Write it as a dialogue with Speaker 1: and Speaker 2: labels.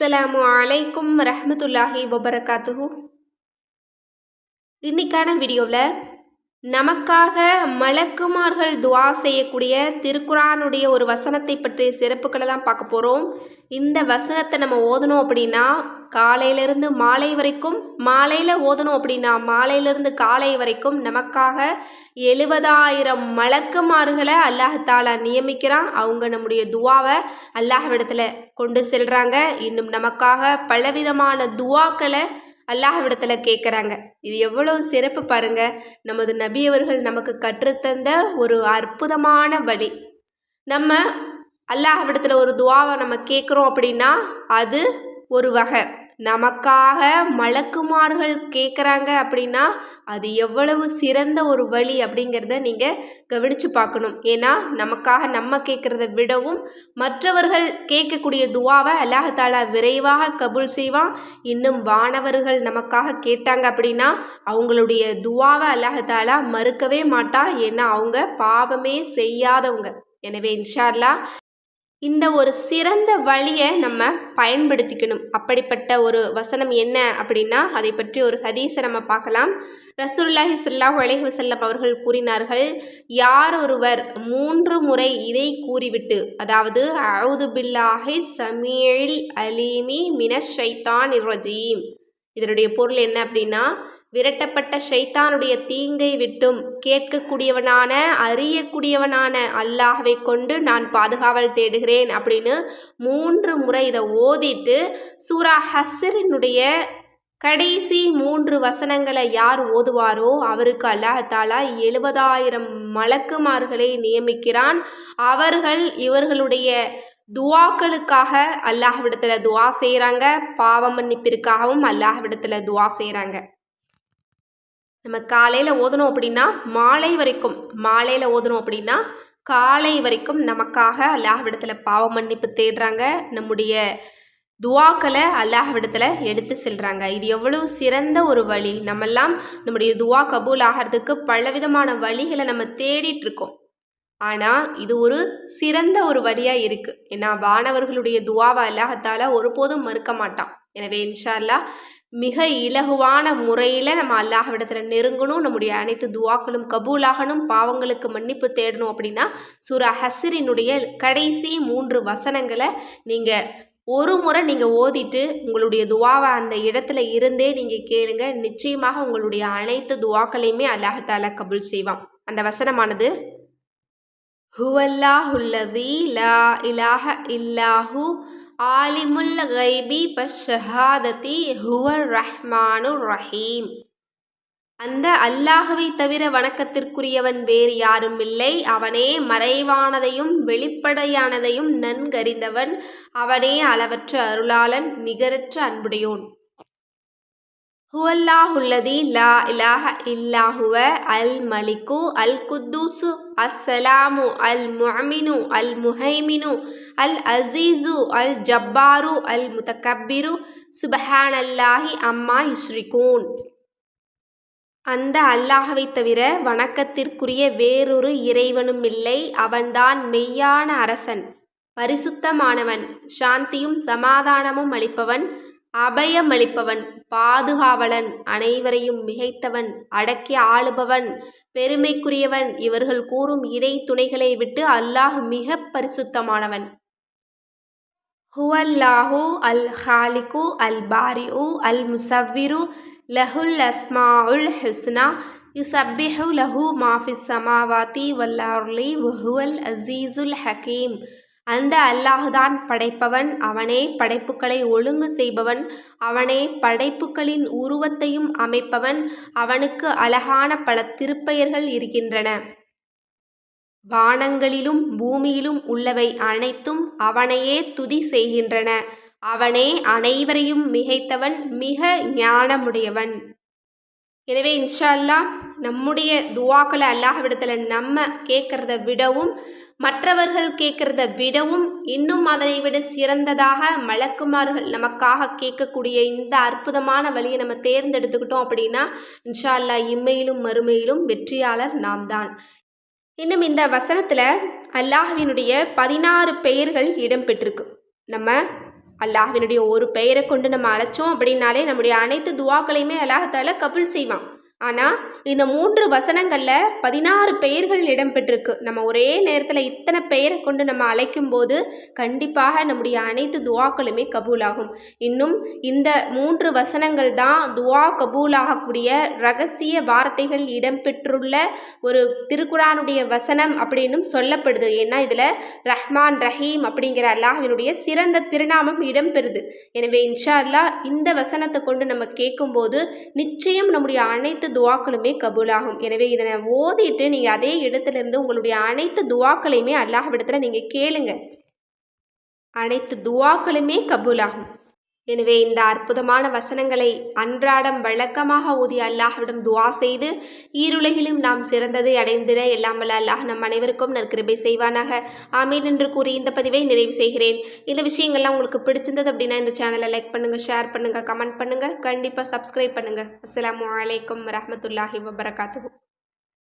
Speaker 1: அஸ்லாம் அலைக்கும் ரஹமத்துல்லாஹி வபரகாத்துஹூ. இன்னைக்கான வீடியோவில் நமக்காக மலக்குமார்கள் துவா செய்யக்கூடிய திருக்குறானுடைய ஒரு வசனத்தை பற்றிய சிறப்புகளை தான் பார்க்க போகிறோம் இந்த வசனத்தை நம்ம ஓதணும் அப்படின்னா காலையிலேருந்து மாலை வரைக்கும் மாலையில் ஓதணும் அப்படின்னா மாலையிலேருந்து காலை வரைக்கும் நமக்காக எழுபதாயிரம் மலக்குமார்களை அல்லாஹாலா நியமிக்கிறான். அவங்க நம்முடைய துவாவை அல்லாஹ்விடத்தில் கொண்டு செல்கிறாங்க இன்னும் நமக்காக பலவிதமான துவாக்களை அல்லாஹ்விடத்தில் கேட்குறாங்க இது எவ்வளவு சிறப்பு பாருங்க. நமது நபியவர்கள் நமக்கு கற்றுத்தந்த ஒரு அற்புதமான வழி. நம்ம அல்லாஹ்விடத்தில் ஒரு துவாவை நம்ம கேட்குறோம் அப்படின்னா அது ஒரு வகை. நமக்காக மலக்குமார்கள் கேட்குறாங்க அப்படின்னா அது எவ்வளவு சிறந்த ஒரு வழி அப்படிங்கிறத நீங்கள் கவனித்து பார்க்கணும். ஏன்னா நமக்காக நம்ம கேட்குறத விடவும் மற்றவர்கள் கேட்கக்கூடிய துவாவை அல்லாஹாலா விரைவாக கபூல் செய்வான். இன்னும் வானவர்கள் நமக்காக கேட்டாங்க அப்படின்னா அவங்களுடைய துவாவை அல்லாஹாலா மறுக்கவே மாட்டான். ஏன்னா அவங்க பாவமே செய்யாதவங்க. எனவே இன்ஷால்லா இந்த ஒரு சிறந்த வழியை நம்ம பயன்படுத்திக்கணும். அப்படிப்பட்ட ஒரு வசனம் என்ன அப்படின்னா அதை பற்றி ஒரு ஹதீஸை நம்ம பார்க்கலாம். ரசூல்லாஹி சல்லாஹ் அலைஹி வசல்லம் அவர்கள் கூறினார்கள் யார் ஒருவர் மூன்று முறை இதை கூறிவிட்டு அதாவது அவுது பில்லாஹி சமீல் அலீமி மின ஷைத்தான் இரஜீம் இதனுடைய பொருள் என்ன அப்படின்னா விரட்டப்பட்ட ஷைத்தானுடைய தீங்கை விட்டும் கேட்கக்கூடியவனான அறியக்கூடியவனான அல்லாஹவை கொண்டு நான் பாதுகாவல் தேடுகிறேன் அப்படின்னு மூன்று முறை இதை ஓதிட்டு சூரா ஹசரினுடைய கடைசி மூன்று வசனங்களை யார் ஓதுவாரோ அவருக்கு அல்லாஹாலா எழுபதாயிரம் மலக்குமார்களை நியமிக்கிறான். அவர்கள் இவர்களுடைய துவாக்களுக்காக அல்லாஹ்விடத்தில் துவா செய்கிறாங்க பாவ மன்னிப்பிற்காகவும் அல்லாஹ்விடத்தில் துவா செய்கிறாங்க நம்ம காலையில் ஓதணும் அப்படின்னா மாலை வரைக்கும் மாலையில் ஓதணும் அப்படின்னா காலை வரைக்கும் நமக்காக அல்லாஹ்விடத்தில் பாவ மன்னிப்பு தேடுறாங்க. நம்முடைய துவாக்களை அல்லாஹ்விடத்தில் எடுத்து செல்கிறாங்க இது எவ்வளவு சிறந்த ஒரு வழி. நம்மெல்லாம் நம்முடைய துவா கபூல் ஆகிறதுக்கு பலவிதமான வழிகளை நம்ம தேடிட்டுருக்கோம் ஆனால் இது ஒரு சிறந்த ஒரு வழியாக இருக்குது ஏன்னா வானவர்களுடைய துவாவை அல்லாஹத்தால் ஒருபோதும் மறுக்க மாட்டான். எனவே இன்ஷா அல்லா மிக இலகுவான முறையில் நம்ம அல்லாஹ்விடத்தில் நெருங்கணும். நம்முடைய அனைத்து துவாக்களும் கபூலாகணும். பாவங்களுக்கு மன்னிப்பு தேடணும் அப்படின்னா சூரா ஹசிரினுடைய கடைசி மூன்று வசனங்களை நீங்கள் ஒரு முறை நீங்கள் ஓதிட்டு உங்களுடைய துவாவை அந்த இடத்துல இருந்தே நீங்கள் கேளுங்க. நிச்சயமாக உங்களுடைய அனைத்து துவாக்களையுமே அல்லாஹால கபூல் செய்வான். அந்த வசனமானது ஹுவல்லாஹுல்லதி லா இலாஹ இல்லாஹு ஆலிமுல் கைபி பஷஹாததி ஹுவர் ரஹ்மானு ரஹீம் அந்த அல்லாஹுவை தவிர வணக்கத்திற்குரியவன் வேறு யாரும் இல்லை. அவனே மறைவானதையும் வெளிப்படையானதையும் நன்கறிந்தவன். அவனே அளவற்ற அருளாளன் நிகரற்ற அன்புடையோன். ஹுவல்லாஹுல்லதி லா இலாஹ இல்லாஹுவ அல் மலிக்கு அல் குத்தூசு அஸ்ஸலாமு அல் முஹமினு அல் முஹைமினு அல் அசீசு அல் ஜப்பாரு அல் முத்தக்கப்பிரு சுபஹானல்லாஹி அம்மா இஸ்ரிகூன் அந்த அல்லாஹவை தவிர வணக்கத்திற்குரிய வேறொரு இறைவனும் இல்லை அவன்தான் மெய்யான அரசன் பரிசுத்தமானவன் சாந்தியும் சமாதானமும் அளிப்பவன் அபயமளிப்பவன் பாதுகாவலன் அனைவரையும் மிகைத்தவன் அடக்கி ஆளுபவன் பெருமைக்குரியவன் இவர்கள் கூறும் இணை துணைகளை விட்டு அல்லாஹ் மிக பரிசுத்தமானவன். ஹுவல்லாஹு அல் ஹாலிகு அல் பாரிஉ அல் முசவ்விரு லஹுல் அஸ்மா உல் ஹுஸ்னா யுசப்பிஹு லஹு மாஃபிஸ் சமாவாத்தி வல்லார்லி வஹுவல் அசீசுல் ஹக்கீம் அந்த அல்லாஹுதான் படைப்பவன். அவனே படைப்புகளை ஒழுங்கு செய்பவன். அவனே படைப்புகளின் உருவத்தையும் அமைப்பவன். அவனுக்கு அழகான பல திருப்பெயர்கள் இருக்கின்றன. வானங்களிலும் பூமியிலும் உள்ளவை அனைத்தும் அவனையே துதி செய்கின்றன. அவனே அனைவரையும் மிகைத்தவன் மிக ஞானமுடையவன். எனவே இன்ஷா அல்லா நம்முடைய துவாக்களை அல்லாஹ்விடத்தில் நம்ம கேட்குறத விடவும் மற்றவர்கள் கேட்குறத விடவும் இன்னும் அதனை விட சிறந்ததாக மலக்குமார்கள் நமக்காக கேட்கக்கூடிய இந்த அற்புதமான வழியை நம்ம தேர்ந்தெடுத்துக்கிட்டோம் அப்படின்னா இன்ஷா அல்லா இம்மையிலும் மறுமையிலும் வெற்றியாளர் நாம் தான் இன்னும் இந்த வசனத்தில் அல்லாஹ்வினுடைய பதினாறு பெயர்கள் இடம்பெற்றிருக்கு. நம்ம அல்லாஹ்வினுடைய ஒரு பெயரை கொண்டு நம்ம அழைச்சோம் அப்படின்னாலே நம்முடைய அனைத்து துவாக்களையுமே அல்லாஹால கபுல் செய்வான். ஆனால் இந்த மூன்று வசனங்களில் பதினாறு பெயர்கள் இடம்பெற்றிருக்கு. நம்ம ஒரே நேரத்தில் இத்தனை பெயரை கொண்டு நம்ம அழைக்கும் போது கண்டிப்பாக நம்முடைய அனைத்து துவாக்களுமே கபூலாகும். இன்னும் இந்த மூன்று வசனங்கள் தான் துவா கபூலாகக்கூடிய ரகசிய வார்த்தைகள் இடம்பெற்றுள்ள ஒரு திருக்குறானுடைய வசனம் அப்படின்னும் சொல்லப்படுது. ஏன்னா இதில் ரஹ்மான் ரஹீம் அப்படிங்கிற அல்லாஹினுடைய சிறந்த திருநாமம் இடம்பெறுது. எனவே இன்ஷா அல்லா இந்த வசனத்தை கொண்டு நம்ம கேட்கும்போது நிச்சயம் நம்முடைய அனைத்து துவாக்களுமே கபூலாகும். எனவே இதனை ஓதிட்டு நீங்கள் அதே இடத்துலேருந்து உங்களுடைய அனைத்து துவாக்களையுமே அல்லாஹ் இடத்துல நீங்கள் கேளுங்க. அனைத்து துவாக்களுமே கபூலாகும். எனவே இந்த அற்புதமான வசனங்களை அன்றாடம் வழக்கமாக ஊதி அல்லாஹ்விடம் துவா செய்து ஈருலகிலும் நாம் சிறந்ததை அடைந்திட எல்லாம் வல்ல அல்லாஹ் நம் அனைவருக்கும் நற்கிருபை செய்வானாக. ஆமீன் என்று கூறி இந்த பதிவை நிறைவு செய்கிறேன். இந்த விஷயங்கள்லாம் உங்களுக்கு பிடிச்சிருந்தது அப்படின்னா இந்த சேனலை லைக் பண்ணுங்கள் ஷேர் பண்ணுங்கள் கமெண்ட் பண்ணுங்கள் கண்டிப்பாக சப்ஸ்கிரைப் பண்ணுங்கள் அஸ்லாம் வலைக்கம் வரமத்துல்லாஹி வபரகாத்து